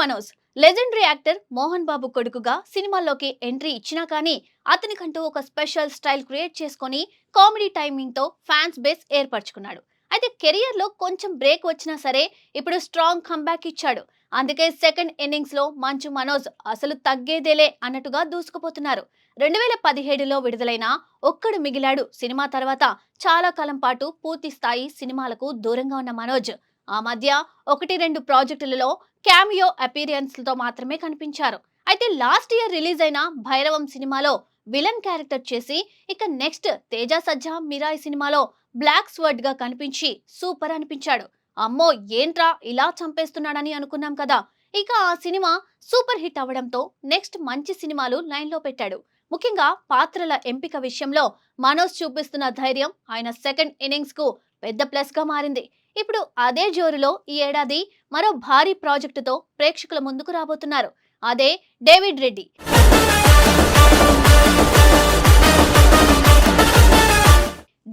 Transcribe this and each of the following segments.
Manoj. Legendary actor Mohan Babu కొడుకుగా సినిమాల్లోకి entry ఇచ్చినా కానీ అతనికంటూ ఒక స్పెషల్ స్టైల్ క్రియేట్ చేసుకొని కామెడీ టైమింగ్తో ఫ్యాన్స్ బేస్ ఏర్పరచుకున్నాడు. అయితే కెరియర్లో కొంచెం బ్రేక్ వచ్చినా సరే ఇప్పుడు స్ట్రాంగ్ కంబ్యాక్ ఇచ్చాడు. అందుకే సెకండ్ ఇన్నింగ్స్లో మంచు మనోజ్ అసలు తగ్గేదేలే అన్నట్టుగా దూసుకుపోతున్నారు. రెండు వేల పదిహేడులో విడుదలైన ఒక్కడు మిగిలాడు సినిమా తర్వాత చాలా కాలం పాటు పూర్తి స్థాయి సినిమాలకు దూరంగా ఉన్న మనోజ్ ఆ మధ్య ఒకటి రెండు ప్రాజెక్టులలో క్యామియో అపీరియన్స్లతో మాత్రమే కనిపించారు. అయితే లాస్ట్ ఇయర్ రిలీజ్ అయిన భైరవం సినిమాలో విలన్ క్యారెక్టర్ చేసి ఇక నెక్స్ట్ తేజ సజ్జా మిరాయి సినిమాలో బ్లాక్ స్వర్డ్గా కనిపించి సూపర్ అనిపించాడు. అమ్మో ఏంట్రా ఇలా చంపేస్తున్నాడని అనుకున్నాం కదా! ఇక ఆ సినిమా సూపర్ హిట్ అవ్వడంతో నెక్స్ట్ మంచి సినిమాలు లైన్లో పెట్టాడు. ముఖ్యంగా పాత్రల ఎంపిక విషయంలో మనోజ్ చూపిస్తున్న ధైర్యం ఆయన సెకండ్ ఇన్నింగ్స్కు పెద్ద ప్లస్గా మారింది. ఇప్పుడు అదే జోరులో ఈ ఏడాది మరో భారీ ప్రాజెక్టుతో ప్రేక్షకుల ముందుకు రాబోతున్నారు. అదే డేవిడ్ రెడ్డి.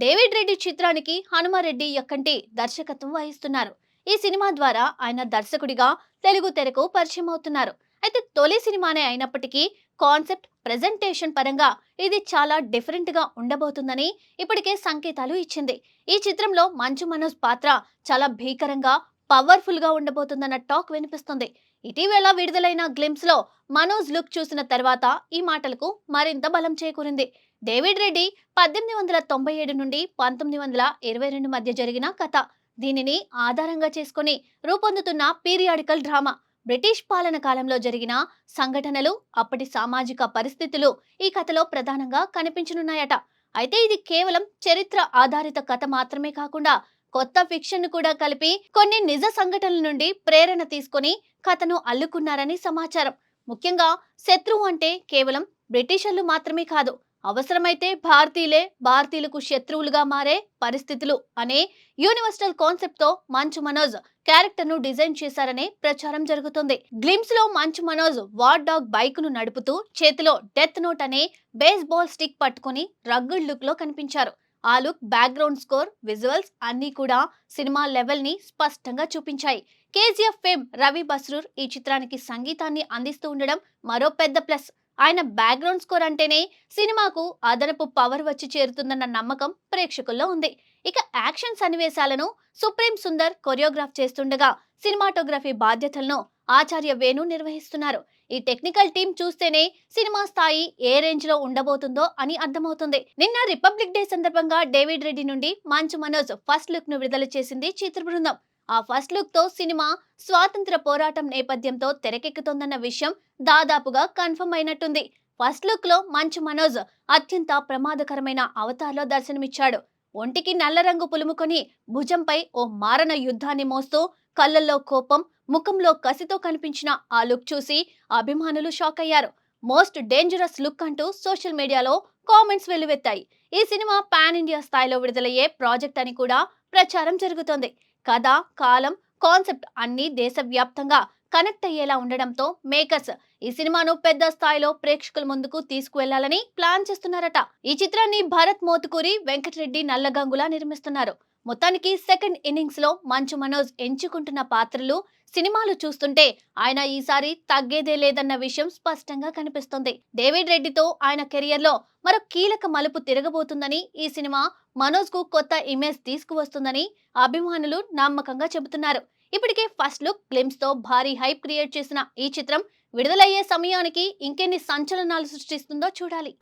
డేవిడ్ రెడ్డి చిత్రానికి హనుమారెడ్డి యక్కంటి దర్శకత్వం వహిస్తున్నారు. ఈ సినిమా ద్వారా ఆయన దర్శకుడిగా తెలుగు తెరకు పరిచయం అవుతున్నారు అయితే తొలి సినిమానే అయినప్పటికీ కాన్సెప్ట్ ప్రెజెంటేషన్ పరంగా ఇది చాలా డిఫరెంట్గా ఉండబోతుందని ఇప్పటికే సంకేతాలు ఇచ్చింది. ఈ చిత్రంలో మంచు మనోజ్ పాత్ర చాలా భీకరంగా పవర్ఫుల్గా ఉండబోతుందన్న టాక్ వినిపిస్తుంది. ఇటీవల విడుదలైన గ్లిమ్స్లో మనోజ్ లుక్ చూసిన తర్వాత ఈ మాటలకు మరింత బలం చేకూరింది. డేవిడ్ రెడ్డి పద్దెనిమిది వందల తొంభై ఏడు నుండి పంతొమ్మిది వందల ఇరవై రెండు మధ్య జరిగిన కథ. దీనిని ఆధారంగా చేసుకుని రూపొందుతున్న పీరియాడికల్ డ్రామా. బ్రిటిష్ పాలన కాలంలో జరిగిన సంఘటనలు అప్పటి సామాజిక పరిస్థితులు ఈ కథలో ప్రధానంగా కనిపించనున్నాయట. అయితే ఇది కేవలం చరిత్ర ఆధారిత కథ మాత్రమే కాకుండా కొత్త ఫిక్షన్ కూడా కలిపి కొన్ని నిజ సంఘటనల నుండి ప్రేరణ తీసుకొని కథను అల్లుకున్నారని సమాచారం. ముఖ్యంగా శత్రువు అంటే కేవలం బ్రిటిషర్లు మాత్రమే కాదు అవసరమైతే భారతీయులే భారతీయులకు శత్రువులుగా మారే పరిస్థితులు అనే యూనివర్సల్ కాన్సెప్ట్తో మంచు మనోజ్ క్యారెక్టర్ను డిజైన్ చేశారనే ప్రచారం జరుగుతుంది. గ్లిమ్స్లో మంచు మనోజ్ వార్ డాగ్ బైక్ను నడుపుతూ చేతిలో డెత్ నోట్ అనే బేస్ బాల్ స్టిక్ పట్టుకుని రగ్గుడ్ లుక్లో కనిపించారు. ఆ లుక్ బ్యాక్గ్రౌండ్ స్కోర్ విజువల్స్ అన్నీ కూడా సినిమా లెవెల్ని స్పష్టంగా చూపించాయి. కేజీఎఫ్ ఫేమ్ రవి బస్రూర్ ఈ చిత్రానికి సంగీతాన్ని అందిస్తూ ఉండడం మరో పెద్ద ప్లస్. ఆయన బ్యాక్గ్రౌండ్ స్కోర్ అంటేనే సినిమాకు అదనపు పవర్ వచ్చి చేరుతుందన్న నమ్మకం ప్రేక్షకుల్లో ఉంది. ఇక యాక్షన్ సన్నివేశాలను సుప్రీం సుందర్ కొరియోగ్రాఫ్ చేస్తుండగా సినిమాటోగ్రఫీ బాధ్యతలను ఆచార్య వేణు నిర్వహిస్తున్నారు. ఈ టెక్నికల్ టీం చూస్తేనే సినిమా స్థాయి ఏ రేంజ్లో ఉండబోతుందో అని అర్థమవుతుంది. నిన్న రిపబ్లిక్ డే సందర్భంగా డేవిడ్ రెడ్డి నుండి మంచు మనోజ్ ఫస్ట్ లుక్ను విడుదల చేసింది చిత్ర బృందం ఆ ఫస్ట్ లుక్తో సినిమా స్వాతంత్ర పోరాటం నేపథ్యంతో తెరకెక్కుతోందన్న విషయం దాదాపుగా కన్ఫర్మ్ అయినట్టుంది. ఫస్ట్ లుక్లో మంచు మనోజ్ అత్యంత ప్రమాదకరమైన అవతార్లో దర్శనమిచ్చాడు. ఒంటికి నల్ల రంగు పులుముకొని భుజంపై ఓ మారణ యుద్ధాన్ని మోస్తూ కళ్ళల్లో కోపం ముఖంలో కసితో కనిపించిన ఆ లుక్ చూసి అభిమానులు షాక్ అయ్యారు మోస్ట్ డేంజరస్ లుక్ అంటూ సోషల్ మీడియాలో కామెంట్స్ వెల్లువెత్తాయి. ఈ సినిమా పాన్ ఇండియా స్థాయిలో విడుదలయ్యే ప్రాజెక్ట్ అని కూడా ప్రచారం జరుగుతోంది. కథ కాలం కాన్సెప్ట్ అన్ని దేశవ్యాప్తంగా కనెక్ట్ అయ్యేలా ఉండడంతో మేకర్స్ ఈ సినిమాను పెద్ద స్థాయిలో ప్రేక్షకుల ముందుకు తీసుకువెళ్ళాలని ప్లాన్ చేస్తున్నారట. ఈ చిత్రాన్ని భరత్ మోతుకూరి వెంకటరెడ్డి నల్లగంగులా నిర్మిస్తున్నారు. మొత్తానికి సెకండ్ ఇన్నింగ్స్లో మంచు మనోజ్ ఎంచుకుంటున్న పాత్రలు సినిమాలు చూస్తుంటే ఆయన ఈసారి తగ్గేదే లేదన్న విషయం స్పష్టంగా కనిపిస్తుంది. డేవిడ్ రెడ్డితో ఆయన కెరియర్లో మరో కీలక మలుపు తిరగబోతుందని ఈ సినిమా మనోజ్కు కొత్త ఇమేజ్ తీసుకువస్తుందని అభిమానులు నమ్మకంగా చెబుతున్నారు. ఇప్పటికే ఫస్ట్ లుక్ గ్లిమ్స్తో భారీ హైప్ క్రియేట్ చేసిన ఈ చిత్రం విడుదలయ్యే సమయానికి ఇంకెన్ని సంచలనాలు సృష్టిస్తుందో చూడాలి.